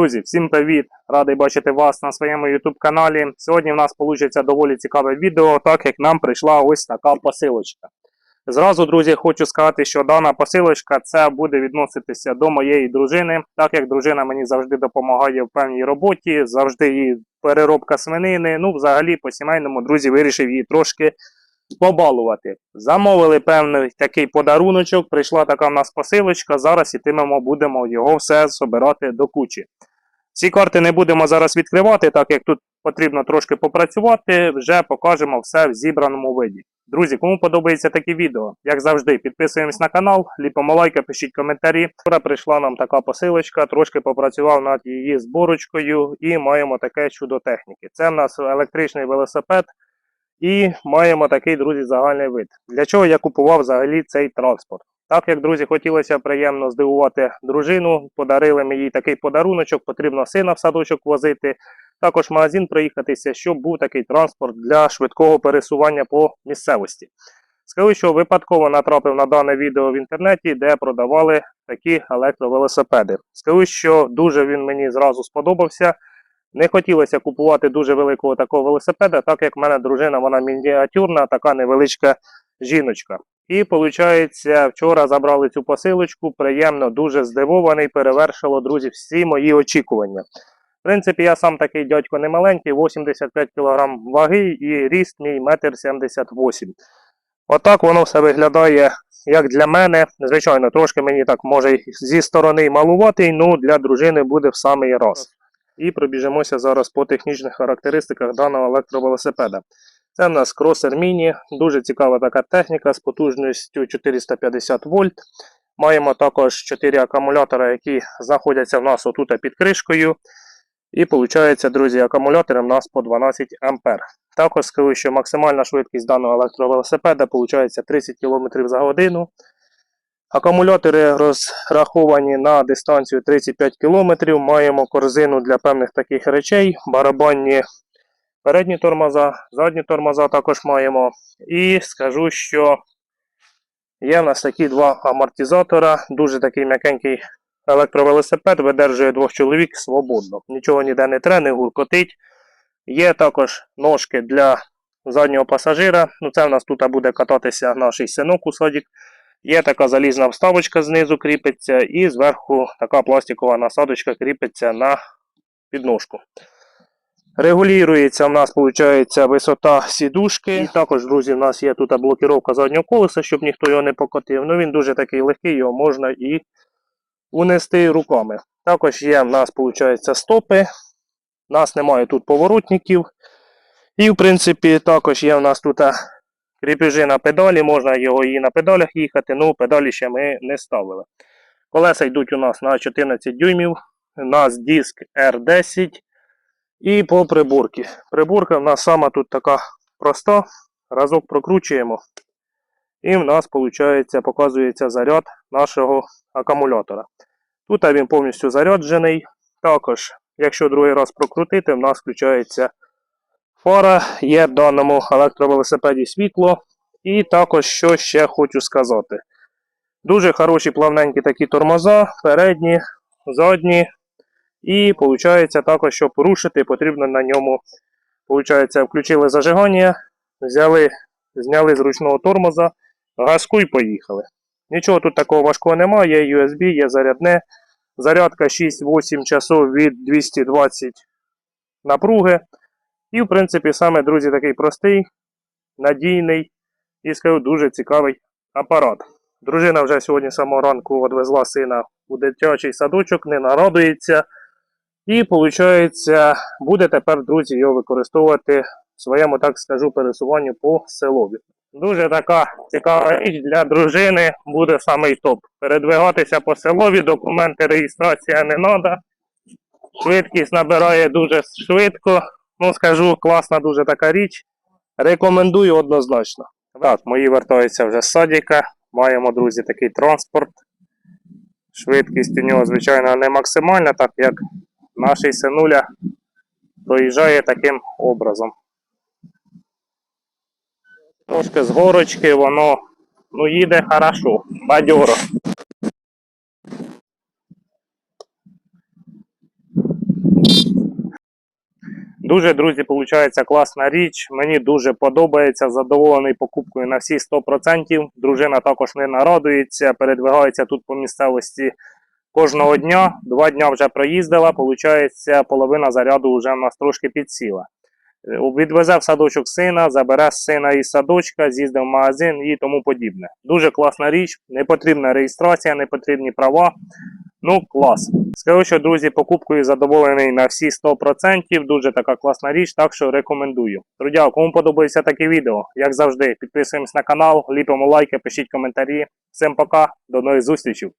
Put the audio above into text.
Друзі, всім привіт! Радий бачити вас на своєму YouTube каналі. Сьогодні в нас вийде доволі цікаве відео, так як нам прийшла ось така посилочка. Зразу, друзі, хочу сказати, що дана посилочка це буде відноситися до моєї дружини, так як дружина мені завжди допомагає в певній роботі, завжди її переробка свинини. Ну, взагалі, по сімейному друзі вирішив її трошки побалувати. Замовили певний такий подаруночок, прийшла така в нас посилочка. Зараз ітимемо, будемо його все збирати до кучі. Ці карти не будемо зараз відкривати, так як тут потрібно трошки попрацювати, вже покажемо все в зібраному виді. Друзі, кому подобається такі відео, як завжди, підписуємось на канал, ліпимо лайки, пишіть коментарі. Вчора прийшла нам така посилочка, трошки попрацював над її зборочкою і маємо таке чудо техніки. Це в нас електричний велосипед. І маємо такий, друзі, загальний вид. Для чого я купував взагалі цей транспорт? Так як, друзі, хотілося приємно здивувати дружину, подарили ми їй такий подаруночок, потрібно сина в садочок возити. Також в магазин проїхатися, щоб був такий транспорт для швидкого пересування по місцевості. Скажу, що випадково натрапив на дане відео в інтернеті, де продавали такі електровелосипеди. Скажу, що дуже він мені зразу сподобався. Не хотілося купувати дуже великого такого велосипеда, так як в мене дружина, вона мініатюрна, така невеличка жіночка. І виходить, вчора забрали цю посилочку, приємно, дуже здивований, перевершило, друзі, всі мої очікування. В принципі, я сам такий дядько не маленький, 85 кг ваги і ріст мій 1,78 м. Отак воно все виглядає, як для мене. Звичайно, трошки мені так може зі сторони малуватий, ну для дружини буде в самий раз. І пробіжимося зараз по технічних характеристиках даного електровелосипеда. Це в нас кросер міні, дуже цікава така техніка з потужністю 450 вольт. Маємо також 4 акумулятори, які знаходяться в нас отут під кришкою. І виходить, друзі, акумулятори в нас по 12 А. Також скажу, що максимальна швидкість даного електровелосипеда виходить 30 км за годину. Акумулятори розраховані на дистанцію 35 км. Маємо корзину для певних таких речей, барабанні передні тормоза, задні тормоза також маємо. І скажу, що є в нас такі два амортизатора, дуже такий м'якенький електровелосипед, видержує двох чоловік свободно. Нічого ніде не тре, не гуркотить. Є також ножки для заднього пасажира. Ну, Це в нас тут буде кататися наш синок у садик. Є така залізна вставочка знизу кріпиться, і зверху така пластикова насадочка кріпиться на підножку. Регулюється в нас виходить, висота сідушки. І також, друзі, в нас є тут блокіровка заднього колеса, щоб ніхто його не покотив. Ну Він дуже такий легкий, його можна і унести руками. Також є в нас виходить, стопи. У нас немає тут поворотників. І, в принципі, також є в нас тут кріпежі на педалі, можна його і на педалях їхати, ну педалі ще ми не ставили. Колеса йдуть у нас на 14 дюймів, у нас диск R10 і по приборці. Приборка в нас сама тут така проста. Разок прокручуємо. І в нас виходить, показується заряд нашого акумулятора. Тут він повністю заряджений. Також, якщо другий раз прокрутити, в нас включається фара, є в даному електровелосипеді світло. І також, що ще хочу сказати. Дуже хороші плавненькі такі тормоза, передні, задні. І виходить також, щоб порушити, потрібно на ньому Получається, включили зажигання, взяли, зняли з ручного тормоза, газку і поїхали. Нічого тут такого важкого немає, є USB, є зарядне. Зарядка 6-8 часов від 220 напруги. І, в принципі, саме, друзі, такий простий, надійний і скажу, дуже цікавий апарат. Дружина вже сьогодні самого ранку відвезла сина у дитячий садочок, не нарадується. І, виходить, буде тепер, друзі, його використовувати в своєму, так скажу, пересуванню по селові. Дуже така цікава річ для дружини буде самий топ. Передвигатися по селові, документи реєстрація не треба. Швидкість набирає дуже швидко. Ну, скажу, класна дуже така річ. Рекомендую однозначно. Так, мої вертаються вже з садика. Маємо, друзі, такий транспорт. Швидкість у нього, звичайно, не максимальна, так як наш синуля проїжджає таким образом. Трошки з горочки воно ну, їде хорошо, бадьоро. Дуже, друзі, виходить класна річ. Мені дуже подобається. Задоволений покупкою на всі 100%. Дружина також не нарадується, передвигається тут по місцевості кожного дня. Два дня вже проїздила. Получається, половина заряду вже в нас трошки підсіла. Е, Відвезе в садочок сина, забере сина із садочка, з'їздив в магазин і тому подібне. Дуже класна річ, не потрібна реєстрація, не потрібні права. Ну, клас. Скажу, що, друзі, покупкою задоволений на всі 100%. Дуже така класна річ, так що рекомендую. Друзі, кому подобається таке відео, як завжди, підписуємось на канал, ліпимо лайки, пишіть коментарі. Всім пока, до нових зустрічей.